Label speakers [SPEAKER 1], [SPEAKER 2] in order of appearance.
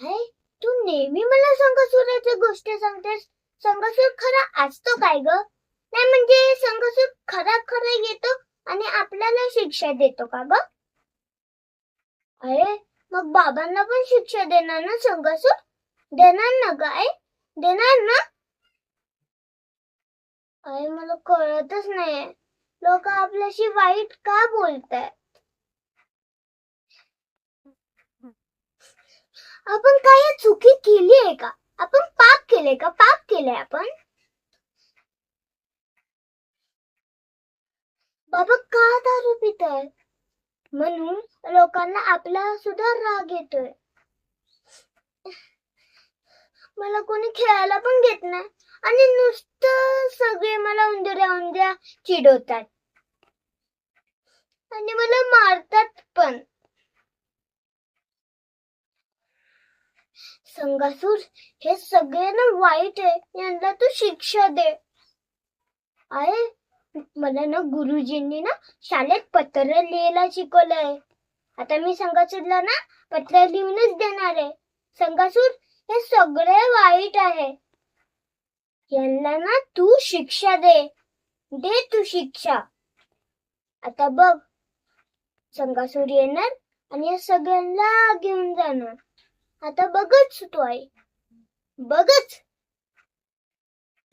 [SPEAKER 1] हाय तू नेहमी मला संघसुराची गोष्ट सांगतेस. संघसूर खरा असतो काय ग? नाही म्हणजे संघसूर खरा खरा येतो आणि आपल्याला शिक्षा देतो का ग? अरे मग बाबांना पण शिक्षा देणार ना संघसूर? देणार ना काय देणार ना? अरे मला कळतच नाही लोक आपल्याशी वाईट का बोलताय आपण काय चुकी केली आहे का? आपण पाप केले का? पाप केलंय आपण? बाबा का दारू पिताय? म्हणून लोकांना आपला सुद्धा राग येतोय. मला कोणी खेळायला पण घेत नाही. आणि नुसतं सगळे मला उंदऱ्या उंदऱ्या चिडवतात. आणि मला मारतात पण संगासूर हे सगळे ना वाईट आहे यांना तू शिक्षा दे. अरे मला ना गुरुजींनी ना शाळेत पत्र लिहायला शिकवलंय. आता मी संगासूरला ना पत्र लिहूनच देणार आहे. संगासूर हे सगळे वाईट आहे. यांना ना तू शिक्षा दे. दे तू शिक्षा. आता बघ संगासूर येणार आणि या सगळ्यांना घेऊन जाणार. आता बघच तू आहे बघच.